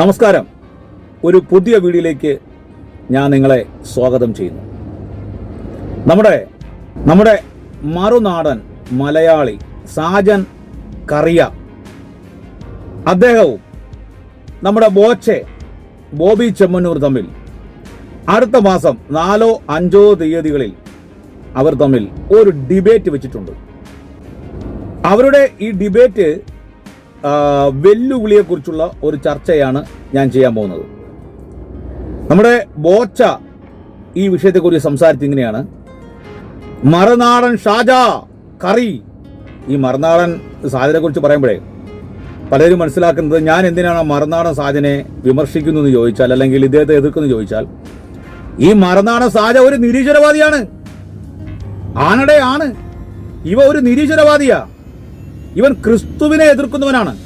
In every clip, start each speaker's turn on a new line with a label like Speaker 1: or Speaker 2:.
Speaker 1: നമസ്കാരം. ഒരു പുതിയ വീഡിയോയിലേക്ക് ഞാൻ നിങ്ങളെ സ്വാഗതം ചെയ്യുന്നു. നമ്മുടെ നമ്മുടെ മറുനാടൻ മലയാളി സാജൻ കറിയ അദ്ദേഹവും നമ്മുടെ ബോച്ചെ ബോബി ചെമ്മന്നൂർ തമ്മിൽ അടുത്ത മാസം നാലോ അഞ്ചോ തീയതികളിൽ അവർ തമ്മിൽ ഒരു ഡിബേറ്റ് വെച്ചിട്ടുണ്ട്. അവരുടെ ഈ ഡിബേറ്റ് വെല്ലുവിളിയെക്കുറിച്ചുള്ള ഒരു ചർച്ചയാണ് ഞാൻ ചെയ്യാൻ പോകുന്നത്. നമ്മുടെ ബോച്ച ഈ വിഷയത്തെക്കുറിച്ച് സംസാരിച്ച് ഇങ്ങനെയാണ്. മറുനാടൻ ഷാജ കറി. ഈ മറുനാടൻ സാധനെ കുറിച്ച് പറയുമ്പോഴേ പലരും മനസ്സിലാക്കുന്നത് ഞാൻ എന്തിനാണ് മറുനാടൻ സാജനെ വിമർശിക്കുന്നു എന്ന് ചോദിച്ചാൽ അല്ലെങ്കിൽ ഇദ്ദേഹത്തെ എതിർക്കുന്നു ചോദിച്ചാൽ ഈ മറുനാടൻ സാജ ഒരു നിരീശ്വരവാദിയാണ്. ആണടേ ആണ് ഇവ ഒരു നിരീശ്വരവാദിയാ. ഇവൻ ക്രിസ്തുവിനെ എതിർക്കുന്നവനാണ്.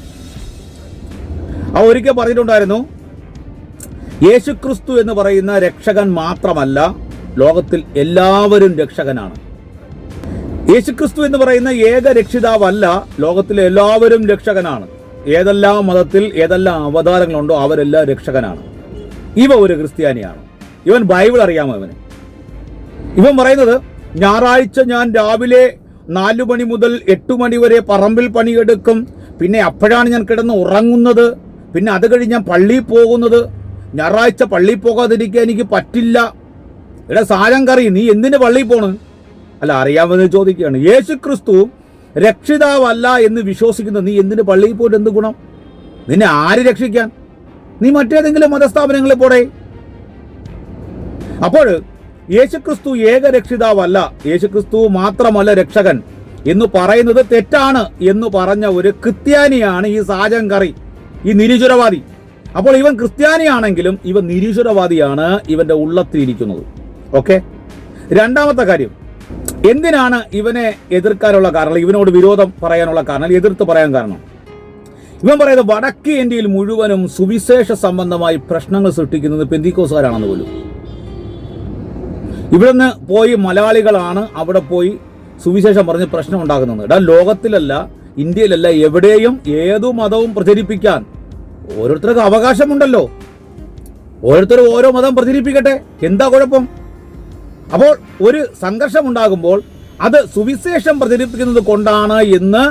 Speaker 1: ആ ഒരിക്കൽ പറഞ്ഞിട്ടുണ്ടായിരുന്നു യേശു ക്രിസ്തു എന്ന് പറയുന്ന രക്ഷകൻ മാത്രമല്ല ലോകത്തിൽ എല്ലാവരും രക്ഷകനാണ്. യേശു ക്രിസ്തു എന്ന് പറയുന്ന ഏക രക്ഷിതാവല്ല ലോകത്തിലെ എല്ലാവരും രക്ഷകനാണ്. ഏതെല്ലാം മതത്തിൽ ഏതെല്ലാം അവതാരങ്ങളുണ്ടോ അവരെല്ലാം രക്ഷകനാണ്. ഇവ ഒരു ക്രിസ്ത്യാനിയാണ്. ഇവൻ ബൈബിൾ അറിയാമോ ഇവന്? ഇവൻ പറയുന്നത് ഞായറാഴ്ച ഞാൻ രാവിലെ നാലു മണി മുതൽ എട്ടു മണി വരെ പറമ്പിൽ പണിയെടുക്കും. പിന്നെ അപ്പോഴാണ് ഞാൻ കിടന്ന് ഉറങ്ങുന്നത്. പിന്നെ അത് കഴിഞ്ഞ് ഞാൻ പള്ളിയിൽ പോകുന്നത്. ഞായറാഴ്ച പള്ളിയിൽ പോകാതിരിക്കാൻ എനിക്ക് പറ്റില്ല. എടാ സാരം കറി നീ എന്തിന് പള്ളിയിൽ പോണ്? അല്ല അറിയാമെന്ന് ചോദിക്കുകയാണ്. യേശു ക്രിസ്തു രക്ഷിതാവല്ല എന്ന് വിശ്വസിക്കുന്ന നീ എന്തിന് പള്ളിയിൽ പോയിട്ട് എന്ത് ഗുണം? നിന്നെ ആര് രക്ഷിക്കാൻ? നീ മറ്റേതെങ്കിലും മതസ്ഥാപനങ്ങളിൽ പോടേ. അപ്പോൾ യേശുക്രിസ്തു ഏക രക്ഷിതാവല്ല യേശുക്രിസ്തു മാത്രമല്ല രക്ഷകൻ. എന്ന് പറയുന്നത് തെറ്റാണ് എന്ന് പറഞ്ഞ ഒരു ക്രിസ്ത്യാനിയാണ് ഈ സാജൻ കറി ഈ നിരീശ്വരവാദി. അപ്പോൾ ഇവൻ ക്രിസ്ത്യാനിയാണെങ്കിലും ഇവൻ നിരീശ്വരവാദിയാണ് ഇവന്റെ ഉള്ളത്തിരിക്കുന്നത് ഓക്കെ? രണ്ടാമത്തെ കാര്യം. എന്തിനാണ് ഇവനെ എതിർക്കാനുള്ള കാരണം? ഇവനോട് വിരോധം പറയാനുള്ള കാരണം? എതിർത്ത് പറയാൻ കാരണം? ഇവൻ പറയുന്നത് വടക്കേ ഇന്ത്യയിൽ മുഴുവനും സുവിശേഷ സംബന്ധമായി പ്രശ്നങ്ങൾ സൃഷ്ടിക്കുന്നത് പെന്തിക്കോസുകാരാണെന്ന് പോലും. ഇവിടുന്ന് പോയി മലയാളികളാണ് അവിടെ പോയി സുവിശേഷം പറഞ്ഞ് പ്രശ്നം ഉണ്ടാകുന്നത് ഇടാ ലോകത്തിലല്ല ഇന്ത്യയിലല്ല എവിടെയും ഏതു മതവും പ്രചരിപ്പിക്കാൻ ഓരോരുത്തർക്ക് അവകാശമുണ്ടല്ലോ. ഓരോരുത്തരും ഓരോ മതം പ്രചരിപ്പിക്കട്ടെ. എന്താ കുഴപ്പം? അപ്പോൾ ഒരു സംഘർഷം ഉണ്ടാകുമ്പോൾ അത് സുവിശേഷം പ്രചരിപ്പിക്കുന്നത് കൊണ്ടാണ് എന്ന്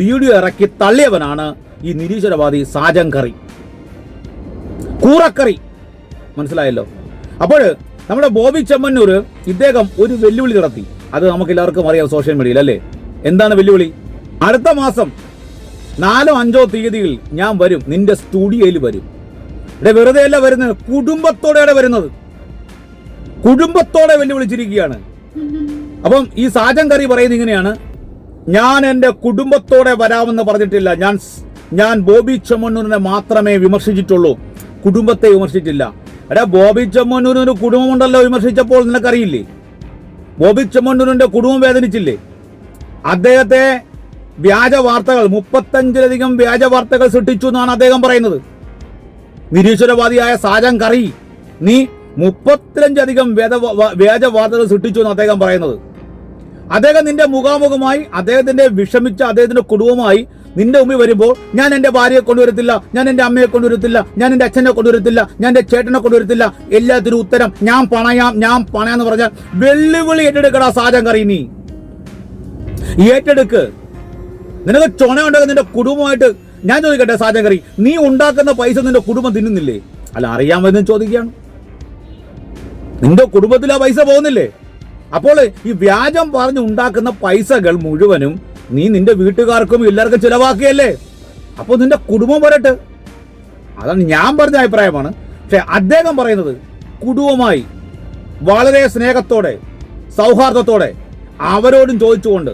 Speaker 1: വീഡിയോ ഇറക്കി തള്ളിയവനാണ് ഈ നിരീശ്വരവാദി സാജൻ കറി. കൂറക്കറി. മനസ്സിലായല്ലോ? അപ്പോൾ നമ്മുടെ ബോബി ചെമ്മന്നൂർ ഇദ്ദേഹം ഒരു വെല്ലുവിളി നടത്തി. അത് നമുക്ക് എല്ലാവർക്കും അറിയാം സോഷ്യൽ മീഡിയയിൽ അല്ലേ? എന്താണ് വെല്ലുവിളി? അടുത്ത മാസം നാലോ അഞ്ചോ തീയതിയിൽ ഞാൻ വരും. നിന്റെ സ്റ്റുഡിയോയിൽ വരും. ഇവിടെ വെറുതെ അല്ല വരുന്നത്. കുടുംബത്തോടെയാണ് വരുന്നത്. കുടുംബത്തോടെ വെല്ലുവിളിച്ചിരിക്കുകയാണ്. അപ്പം ഈ സാജൻ കറി പറയുന്നത് ഇങ്ങനെയാണ്. ഞാൻ എന്റെ കുടുംബത്തോടെ വരാമെന്ന് പറഞ്ഞിട്ടില്ല. ഞാൻ ഞാൻ ബോബി ചെമ്മണ്ണൂരിനെ മാത്രമേ വിമർശിച്ചിട്ടുള്ളൂ. കുടുംബത്തെ വിമർശിച്ചില്ല എടാ ബോബി ചെമ്മണ്ണൂരിന് കുടുംബമുണ്ടല്ലോ വിമർശിച്ചപ്പോൾ നിനക്കറിയില്ലേ? ബോബി ചെമ്മണ്ണൂരിന്റെ കുടുംബം വേദനിച്ചില്ലേ? അദ്ദേഹത്തെ വ്യാജ വാർത്തകൾ മുപ്പത്തഞ്ചിലധികം വ്യാജ വാർത്തകൾ സൃഷ്ടിച്ചു എന്നാണ് അദ്ദേഹം പറയുന്നത്. നിരീശ്വരവാദിയായ സാജൻ കറി നീ മുപ്പത്തിരഞ്ചധികം വേദ വ്യാജ വാർത്തകൾ സൃഷ്ടിച്ചു എന്ന് അദ്ദേഹം പറയുന്നത്. അദ്ദേഹം നിന്റെ മുഖാമുഖമായി അദ്ദേഹത്തിന്റെ വിഷമിച്ച അദ്ദേഹത്തിന്റെ കുടുംബമായി നിന്റെ ഉമ്മി വരുമ്പോൾ ഞാൻ എന്റെ ഭാര്യയെ കൊണ്ടുവരത്തില്ല ഞാൻ എന്റെ അമ്മയെ കൊണ്ടുവരത്തില്ല ഞാൻ എന്റെ അച്ഛനെ കൊണ്ടുവരത്തില്ല ഞാൻ എന്റെ ചേട്ടനെ കൊണ്ടുവരത്തില്ല. എല്ലാത്തിനും ഉത്തരം ഞാൻ പണയാം ഞാൻ പണയാന്ന് പറഞ്ഞാൽ വെല്ലുവിളി ഏറ്റെടുക്കടാ സാജൻ കറി നീ. ഏറ്റെടുക്ക്. നിനക്ക് ചുണ ഉണ്ടാക്കുന്ന നിന്റെ കുടുംബമായിട്ട് ഞാൻ ചോദിക്കട്ടെ സാജൻ കറി നീ ഉണ്ടാക്കുന്ന പൈസ നിന്റെ കുടുംബം തിന്നുന്നില്ലേ? അല്ല അറിയാമെന്ന് ചോദിക്കുകയാണ്. നിന്റെ കുടുംബത്തിൽ ആ പൈസ പോകുന്നില്ലേ? അപ്പോൾ ഈ വ്യാജം പറഞ്ഞ് ഉണ്ടാക്കുന്ന പൈസകൾ മുഴുവനും നീ നിന്റെ വീട്ടുകാർക്കും എല്ലാവർക്കും ചിലവാക്കിയല്ലേ? അപ്പോൾ നിന്റെ കുടുംബം വരട്ടെ അതാണ് ഞാൻ പറഞ്ഞ അഭിപ്രായമാണ്. പക്ഷെ അദ്ദേഹം പറയുന്നത് കുടുംബമായി വളരെ സ്നേഹത്തോടെ സൗഹാർദ്ദത്തോടെ അവരോടും ചോദിച്ചുകൊണ്ട്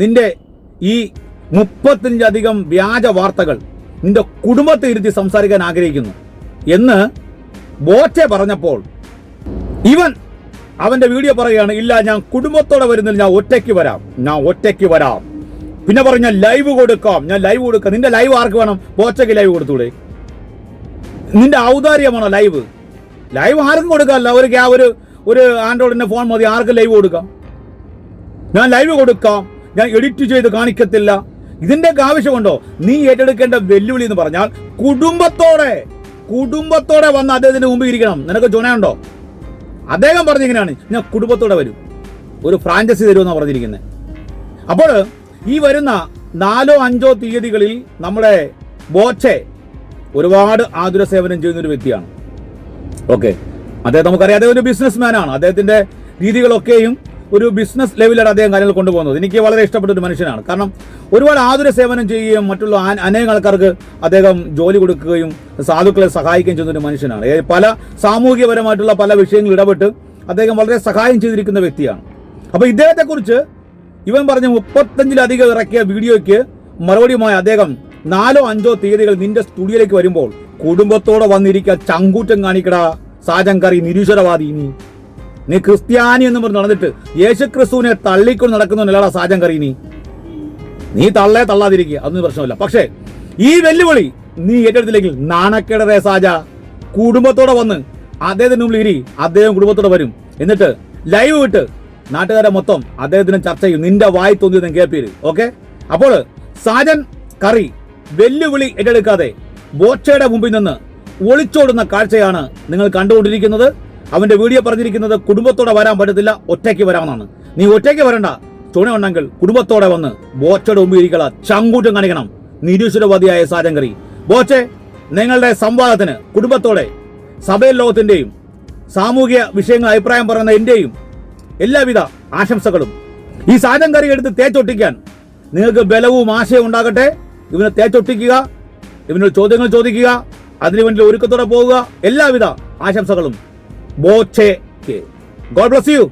Speaker 1: നിന്റെ ഈ മുപ്പത്തിയഞ്ചധികം വ്യാജ വാർത്തകൾ നിന്റെ കുടുംബത്തെ ഇരുത്തി സംസാരിക്കാൻ ആഗ്രഹിക്കുന്നു എന്ന് ബോച്ചെ പറഞ്ഞപ്പോൾ ഇവൻ അവന്റെ വീഡിയോ പറയുകയാണ് ഇല്ല ഞാൻ കുടുംബത്തോടെ വരുന്നില്ല ഞാൻ ഒറ്റയ്ക്ക് വരാം. ഞാൻ ഒറ്റയ്ക്ക് വരാം. പിന്നെ പറഞ്ഞ ലൈവ് കൊടുക്കാം. ഞാൻ ലൈവ് കൊടുക്കാം. നിന്റെ ലൈവ് ആർക്ക് വേണം? ബോച്ചയ്ക്ക് ലൈവ് കൊടുത്തൂടെ. നിന്റെ ഔദാര്യമാണോ ലൈവ്? ലൈവ് ആർക്കും കൊടുക്കാമല്ല ഒരു ഒരു ഒരു ആൻഡ്രോയിഡിന്റെ ഫോൺ മതി ആർക്കും ലൈവ് കൊടുക്കാം. ഞാൻ ലൈവ് കൊടുക്കാം. ഞാൻ എഡിറ്റ് ചെയ്ത് കാണിക്കത്തില്ല. ഇതിന്റെ ആവശ്യമുണ്ടോ നീ ഏറ്റെടുക്കേണ്ട വെല്ലുവിളി എന്ന് പറഞ്ഞാൽ കുടുംബത്തോടെ കുടുംബത്തോടെ വന്ന് അദ്ദേഹത്തിന്റെ മുമ്പിൽ ഇരിക്കണം. നിനക്ക് ചുണയുണ്ടോ അദ്ദേഹം പറഞ്ഞിങ്ങനെയാണ് ഞാൻ കുടുംബത്തോടെ വരും. ഒരു ഫ്രാഞ്ചൈസി തരുമെന്നാണ് പറഞ്ഞിരിക്കുന്നത് അപ്പോൾ ഈ വരുന്ന നാലോ അഞ്ചോ തീയതികളിൽ നമ്മുടെ ബോച്ചെ ഒരുപാട് ആതുര സേവനം ചെയ്യുന്ന ഒരു വ്യക്തിയാണ്. ഓക്കെ. അദ്ദേഹം നമുക്കറിയാം. അദ്ദേഹം ഒരു ബിസിനസ് ആണ്. അദ്ദേഹത്തിന്റെ രീതികളൊക്കെയും ഒരു ബിസിനസ് ലെവലിലാണ് അദ്ദേഹം കാര്യങ്ങൾ കൊണ്ടുപോകുന്നത്. എനിക്ക് വളരെ ഇഷ്ടപ്പെട്ട ഒരു മനുഷ്യനാണ്. കാരണം ഒരുപാട് ആതുര സേവനം ചെയ്യുകയും മറ്റുള്ള അനേകം ആൾക്കാർക്ക് അദ്ദേഹം ജോലി കൊടുക്കുകയും സാധുക്കളെ സഹായിക്കുകയും ചെയ്യുന്ന ഒരു മനുഷ്യനാണ്. പല സാമൂഹികപരമായിട്ടുള്ള പല വിഷയങ്ങളിൽ ഇടപെട്ട് അദ്ദേഹം വളരെ സഹായം ചെയ്തിരിക്കുന്ന വ്യക്തിയാണ്. അപ്പോൾ ഇദ്ദേഹത്തെക്കുറിച്ച് ഇവൻ പറഞ്ഞ മുപ്പത്തഞ്ചിലധികം ഇറക്കിയ വീഡിയോയ്ക്ക് മറുപടിയുമായി അദ്ദേഹം നാലോ അഞ്ചോ തീയതികൾ നിന്റെ സ്റ്റുഡിയോയിലേക്ക് വരുമ്പോൾ കുടുംബത്തോടെ വന്നിരിക്കുക ചങ്കൂറ്റം കാണിക്കടാ സാജൻ കറി നിരീശ്വരവാദി നീ. നീ ക്രിസ്ത്യാനി എന്ന് പറഞ്ഞ് നടന്നിട്ട് യേശു ക്രിസ്തുവിനെ തള്ളിക്കൊണ്ട് നടക്കുന്നവനല്ലടാ സാജൻ കറി നീ നീ തള്ളേ തള്ളാതിരിക്കുക അതൊന്നും പ്രശ്നമില്ല. പക്ഷേ ഈ വെല്ലുവിളി നീ ഏറ്റെടുത്തില്ലെങ്കിൽ നാണക്കേടേ സാജ? കുടുംബത്തോടെ വന്ന് അദ്ദേഹത്തിന് മുമ്പിൽ ഇരി അദ്ദേഹം കുടുംബത്തോടെ വരും. എന്നിട്ട് ലൈവ് വിട്ട് നാട്ടുകാരെ മൊത്തം അദ്ദേഹത്തിന് ചർച്ച ചെയ്യും. നിന്റെ വായി തോന്നിയതും കേൾപ്പീര് ഓക്കെ? അപ്പോൾ സാജൻ കറി വെല്ലുവിളി ഏറ്റെടുക്കാതെ ബോച്ചയുടെ മുമ്പിൽ നിന്ന് ഒളിച്ചോടുന്ന കാഴ്ചയാണ് നിങ്ങൾ കണ്ടുകൊണ്ടിരിക്കുന്നത്. അവന്റെ വീഡിയോ പറഞ്ഞിരിക്കുന്നത് കുടുംബത്തോടെ വരാൻ പറ്റത്തില്ല ഒറ്റയ്ക്ക് വരാമെന്നാണ്. നീ ഒറ്റയ്ക്ക് വരണ്ട. ചുണയുണ്ടെങ്കിൽ കുടുംബത്തോടെ വന്ന് ബോച്ചയുടെ മുമ്പിൽ ഇരിക്കള ചങ്കൂറ്റം കാണിക്കണം. നിരീശ്വരവാദിയായ സാരംഗറി. ബോച്ചെ നിങ്ങളുടെ സംവാദത്തിന് കുടുംബത്തോടെ സഭയിൽ ലോകത്തിന്റെയും സാമൂഹിക വിഷയങ്ങൾ അഭിപ്രായം പറയുന്ന എന്റെയും എല്ലാവിധ ആശംസകളും. ഈ സാരംഗറി എടുത്ത് തേച്ചൊട്ടിക്കാൻ നിങ്ങൾക്ക് ബലവും ആശയവും ഉണ്ടാകട്ടെ. ഇവനെ തേച്ചൊട്ടിക്കുക ഇവനോട് ചോദ്യങ്ങൾ ചോദിക്കുക അതിനുവേണ്ടി ഒരുക്കത്തോടെ പോവുക എല്ലാവിധ ആശംസകളും. Boche. Okay. God bless you.